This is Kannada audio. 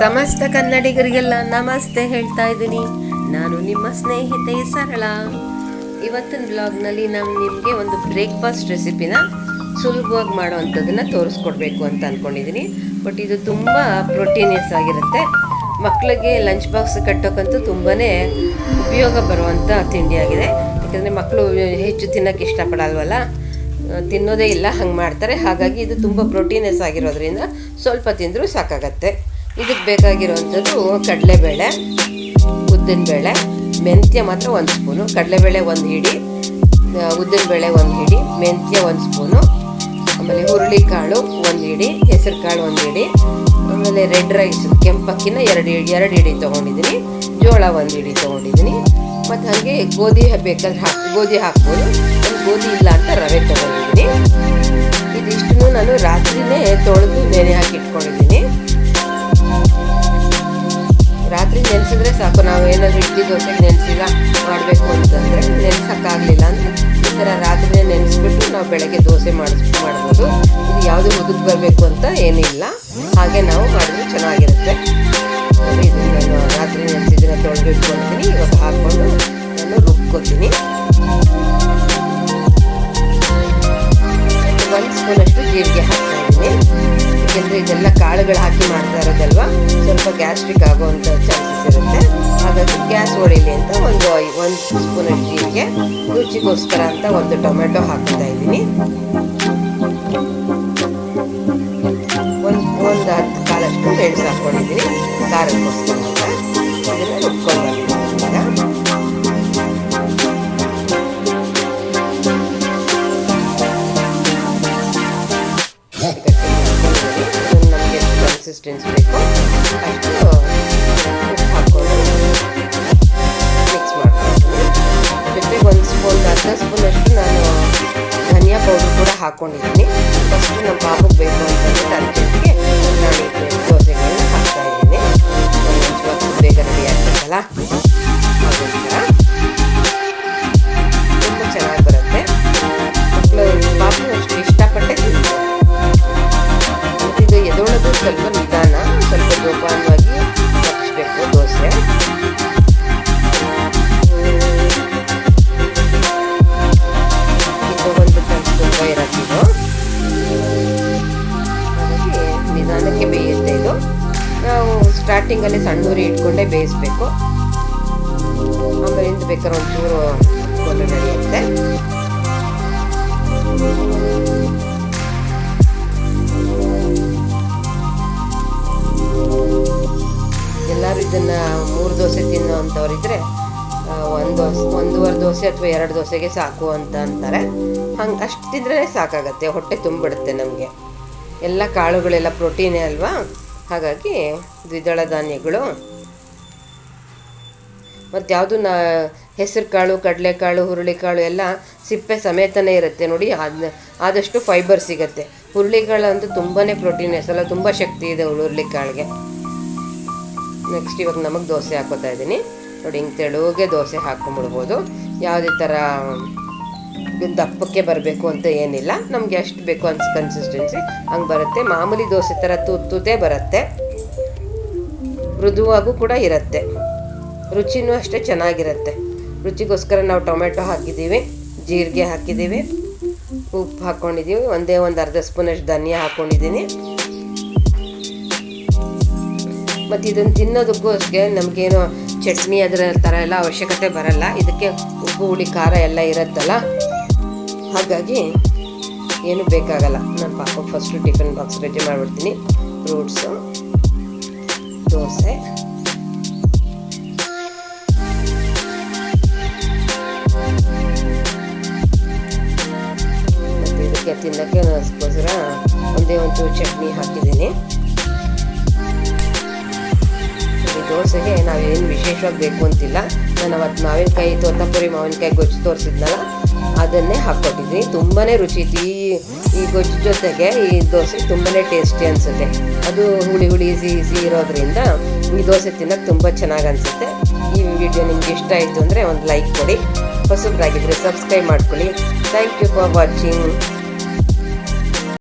ಸಮಸ್ತ ಕನ್ನಡಿಗರಿಗೆಲ್ಲ ನಮಸ್ತೆ ಹೇಳ್ತಾ ಇದ್ದೀನಿ. ನಾನು ನಿಮ್ಮ ಸ್ನೇಹಿತೆ ಸರಳ. ಇವತ್ತಿನ ಬ್ಲಾಗ್ನಲ್ಲಿ ನಾನು ನಿಮಗೆ ಒಂದು ಬ್ರೇಕ್ಫಾಸ್ಟ್ ರೆಸಿಪಿನ ಸುಲಭವಾಗಿ ಮಾಡೋವಂಥದ್ದನ್ನು ತೋರಿಸ್ಕೊಡ್ಬೇಕು ಅಂತ ಅಂದ್ಕೊಂಡಿದ್ದೀನಿ ಬಟ್ ಇದು ತುಂಬ ಪ್ರೋಟೀನಿಯಸ್ ಆಗಿರುತ್ತೆ. ಮಕ್ಕಳಿಗೆ ಲಂಚ್ ಬಾಕ್ಸ್ ಕಟ್ಟೋಕ್ಕಂತೂ ತುಂಬಾ ಉಪಯೋಗ ಬರುವಂಥ ತಿಂಡಿಯಾಗಿದೆ. ಯಾಕಂದರೆ ಮಕ್ಕಳು ಹೆಚ್ಚು ತಿನ್ನೋಕ್ಕೆ ಇಷ್ಟಪಡಲ್ವಲ್ಲ? ತಿನ್ನೋದೇ ಇಲ್ಲ, ಹಂಗೆ ಮಾಡ್ತಾರೆ. ಹಾಗಾಗಿ ಇದು ತುಂಬ ಪ್ರೋಟೀನಸ್ ಆಗಿರೋದ್ರಿಂದ ಸ್ವಲ್ಪ ತಿಂದರೂ ಸಾಕಾಗತ್ತೆ. ಇದಕ್ಕೆ ಬೇಕಾಗಿರೋವಂಥದ್ದು ಕಡಲೆಬೇಳೆ, ಉದ್ದಿನಬೇಳೆ, ಮೆಂತ್ಯ ಮಾತ್ರ ಒಂದು ಸ್ಪೂನು. ಕಡಲೆಬೇಳೆ ಒಂದು ಹಿಡಿ ಉದ್ದಿನಬೇಳೆ ಒಂದು ಹಿಡಿ, ಮೆಂತ್ಯ ಒಂದು ಸ್ಪೂನು. ಆಮೇಲೆ ಹುರುಳಿಕಾಳು ಒಂದು ಹಿಡಿ ಹೆಸರು ಕಾಳು ಒಂದು ಹಿಡಿ. ಆಮೇಲೆ ರೆಡ್ ರೈಸ್, ಕೆಂಪಕ್ಕಿನ ಎರಡು ಹಿಡಿ ಎರಡು ಹಿಡಿ ತೊಗೊಂಡಿದ್ದೀನಿ. ಜೋಳ ಒಂದು ಹಿಡಿ ತೊಗೊಂಡಿದ್ದೀನಿ. ಮತ್ತು ಹಾಗೆ ಗೋಧಿ ಬೇಕಾದ್ರೆ ಹಾಕಿ, ಗೋಧಿ ಹಾಕ್ಬೋದು. ಒಂದು ಗೋಧಿ ಇಲ್ಲ ಅಂತ ರವೆ ತೊಗೊಂಡಿದ್ದೀನಿ. ಇದಿಷ್ಟು ನಾನು ರಾತ್ರಿನೇ ತೊಳೆದು ನೆನೆ ಹಾಕಿ ಇಟ್ಕೊಂಡಿದ್ದೀನಿ ರಾತ್ರಿ ನೆನೆಸಿದ್ರೆ ಸಾಕು ನಾವು ಏನಾದರೂ ಇಡ್ಲಿ ದೋಸೆ ನೆನೆಸಿಲ್ಲ ಮಾಡಬೇಕು ಅಂತಂದರೆ ನೆನೆಸೋಕ್ಕಾಗಲಿಲ್ಲ ಅಂದರೆ ಈ ಥರ ರಾತ್ರಿ ನೆನೆಸ್ಬಿಟ್ಟು ನಾವು ಬೆಳಗ್ಗೆ ದೋಸೆ ಮಾಡಿಸ್ ಮಾಡ್ಬೋದು ಇದು ಯಾವುದು ಮುದ್ದು ಬರಬೇಕು ಅಂತ ಏನಿಲ್ಲ ಹಾಗೆ ನಾವು ಮಾಡಿದ್ರೆ ಚೆನ್ನಾಗಿರುತ್ತೆ ಇದು ನಾನು ರಾತ್ರಿ ನೆನೆಸಿದ್ರೆ ತೊಳೆದು ಇಟ್ಕೊಳ್ತೀನಿ ಇವಾಗ ಹಾಕ್ಕೊಂಡು ನಾನು ರುಬ್ಕೋತೀನಿ. ಯಾಕೆಂದರೆ ಇದೆಲ್ಲ ಕಾಳುಗಳು ಹಾಕಿ ಮಾಡ್ತಾ ಇರೋದಲ್ವ? ಸ್ವಲ್ಪ ಗ್ಯಾಸ್ಟ್ರಿಕ್ ಆಗೋವಂಥ ಚಾನ್ಸಸ್ ಇರುತ್ತೆ. ಹಾಗಾಗಿ ಗ್ಯಾಸ್ ಹೊಡಿಲಿ ಅಂತ ಒಂದು ಒಂದು ಸ್ಪೂನ್ ಜೀರಿಗೆ, ರುಚಿಗೋಸ್ಕರ ಅಂತ ಒಂದು ಟೊಮೆಟೊ ಹಾಕ್ತಾ ಇದ್ದೀನಿ. ಒಂದು ಒಂದು ಹತ್ತು ಕಾಲಷ್ಟು ಮೆಣಸು ಹಾಕ್ಕೊಂಡಿದ್ದೀನಿ ಖಾರಕ್ಕೋಸ್ಕರ. ಒಂದು ಸ್ಪೂನ್ ಅರ್ಧ ಸ್ಪೂನಷ್ಟು ನಾನು ಧನಿಯಾ ಪೌಡರ್ ಕೂಡ ಹಾಕ್ಕೊಂಡಿದ್ದೀನಿ ಫಸ್ಟ್ ನಮ್ಮ ಪಾಪಕ್ಕೆ ಬೇಕು ಅಂತಂದ್ರೆ ಅರ್ಜೆಂಟ್ಗೆ ನಾನು ದೋಸೆಗಳನ್ನ ಹಾಕ್ತಾ ಇದ್ದೀನಿ ಇವತ್ತು ಬೇಗ ರೆಡಿ ಆಗ್ಬೇಕಲ್ಲ ಅದಕ್ಕೋಸ್ಕರ ತುಂಬ ಚೆನ್ನಾಗಿ ಬರುತ್ತೆ ಮಕ್ಕಳು ಪಾಪು ಅಷ್ಟು ಇಷ್ಟಪಟ್ಟೆ ಇದು ಎದೊಳದು ಸ್ವಲ್ಪ ದೋಸೆ ಕಲ್ಲು ತುಂಬ ನಿಧಾನಕ್ಕೆ ನಾವು ಸ್ಟಾರ್ಟಿಂಗಲ್ಲಿ ಸಣ್ಣ ಉರಿ ಇಟ್ಕೊಂಡೇ ಬೇಯಿಸ್ಬೇಕು ಆಮೇಲೆ ಇಂದ ಬೇಕಾದ್ರೆ ಒಂಚೂರು ಕೊಲೆ ನಡೆಯುತ್ತೆ ತಿನ್ನೋ ಅಂಥವ್ರಿದ್ರೆ ಒಂದು ದೋಸೆ, ಒಂದೂವರೆ ದೋಸೆ ಅಥವಾ ಎರಡು ದೋಸೆಗೆ ಸಾಕು ಅಂತ ಅಂತಾರೆ. ಹಂಗೆ ಅಷ್ಟಿದ್ರೆ ಸಾಕಾಗತ್ತೆ, ಹೊಟ್ಟೆ ತುಂಬಿಡುತ್ತೆ ನಮಗೆ. ಎಲ್ಲ ಕಾಳುಗಳೆಲ್ಲ ಪ್ರೋಟೀನೇ ಅಲ್ವಾ? ಹಾಗಾಗಿ ದ್ವಿದಳ ಧಾನ್ಯಗಳು. ಮತ್ತು ಯಾವುದು ನಾ ಹೆಸರು ಕಾಳು ಕಡಲೆಕಾಳು ಹುರುಳಿಕಾಳು ಎಲ್ಲ ಸಿಪ್ಪೆ ಸಮೇತನೇ ಇರುತ್ತೆ ನೋಡಿ ಆದಷ್ಟು ಫೈಬರ್ ಸಿಗುತ್ತೆ. ಹುರುಳಿಕಾಳು ಅಂತೂ ತುಂಬಾ ಪ್ರೋಟೀನ್ ಹೆಸಲ್ಲ ತುಂಬ ಶಕ್ತಿ ಇದೆ ಹುರುಳಿಕಾಳಿಗೆ ನೆಕ್ಸ್ಟ್ ಇವಾಗ ನಮಗೆ ದೋಸೆ ಹಾಕೋತಾ ಇದ್ದೀನಿ. ನೋಡಿ, ಹಿಂಗೆ ತೆಳುಗೆ ದೋಸೆ ಹಾಕೊಂಬಿಡ್ಬೋದು. ಯಾವುದೇ ಥರ ದಪ್ಪಕ್ಕೆ ಬರಬೇಕು ಅಂತ ಏನಿಲ್ಲ. ನಮಗೆ ಎಷ್ಟು ಬೇಕು ಅನ್ಸ್ ಕನ್ಸಿಸ್ಟೆನ್ಸಿ ಹಂಗೆ ಬರುತ್ತೆ. ಮಾಮೂಲಿ ದೋಸೆ ಥರ ತೂತೂತೇ ಬರುತ್ತೆ. ಮೃದುವಾಗೂ ಕೂಡ ಇರುತ್ತೆ. ರುಚಿನೂ ಅಷ್ಟೇ ಚೆನ್ನಾಗಿರುತ್ತೆ. ರುಚಿಗೋಸ್ಕರ ನಾವು ಟೊಮೆಟೊ ಹಾಕಿದ್ದೀವಿ, ಜೀರಿಗೆ ಹಾಕಿದ್ದೀವಿ, ಉಪ್ಪು ಹಾಕ್ಕೊಂಡಿದ್ದೀವಿ ಒಂದೇ ಒಂದು ಅರ್ಧ ಸ್ಪೂನಷ್ಟು ಧನಿಯಾ ಹಾಕ್ಕೊಂಡಿದ್ದೀನಿ ಮತ್ತು ಇದನ್ನು ತಿನ್ನೋದಕ್ಕೂ ಅಷ್ಟೇ ನಮಗೇನು ಚಟ್ನಿ ಅದರ ಥರ ಎಲ್ಲ ಅವಶ್ಯಕತೆ ಬರಲ್ಲ. ಇದಕ್ಕೆ ಉಪ್ಪು, ಹುಳಿ, ಖಾರ ಎಲ್ಲ ಇರುತ್ತಲ್ಲ? ಹಾಗಾಗಿ ಏನು ಬೇಕಾಗಲ್ಲ. ನಾನು ಪಾಪ ಫಸ್ಟು ಟಿಫಿನ್ ಬಾಕ್ಸ್ ರೆಡಿ ಮಾಡಿಬಿಡ್ತೀನಿ. ಫ್ರೂಟ್ಸು ದೋಸೆ. ಇದಕ್ಕೆ ತಿನ್ನೋಕ್ಕೆ ಒಂದೇ ಒಂದು ಚಟ್ನಿ ಹಾಕಿದ್ದೀನಿ. ದೋಸೆಗೆ ನಾವೇನು ವಿಶೇಷವಾಗಿ ಬೇಕು ಅಂತಿಲ್ಲ. ನಾನು ಅವತ್ತು ಮಾವಿನಕಾಯಿ ತೋತಾಪುರಿ ಮಾವಿನಕಾಯಿ ಗೊಜ್ಜು ತೋರಿಸಿದ್ನಲ್ಲ, ಅದನ್ನೇ ಹಾಕ್ಕೊಟ್ಟಿದ್ದೀನಿ. ತುಂಬಾ ರುಚಿ ಇತ್ತು. ಈ ಈ ಗೊಜ್ಜು ಜೊತೆಗೆ ಈ ದೋಸೆ ತುಂಬಾ ಟೇಸ್ಟಿ ಅನಿಸುತ್ತೆ. ಅದು ಹುಳಿ ಹುಳಿ ಸಿಹಿ ಇರೋದ್ರಿಂದ ಈ ದೋಸೆ ತಿನ್ನೋಕೆ ತುಂಬ ಚೆನ್ನಾಗಿ ಅನಿಸುತ್ತೆ. ಈ ವಿಡಿಯೋ ನಿಮ್ಗೆ ಇಷ್ಟ ಆಯಿತು ಅಂದರೆ ಒಂದು ಲೈಕ್ ಕೊಡಿ. ಹೊಸಬ್ರಾಗಿದ್ದರೆ ಸಬ್ಸ್ಕ್ರೈಬ್ ಮಾಡ್ಕೊಳ್ಳಿ. Thank you for watching.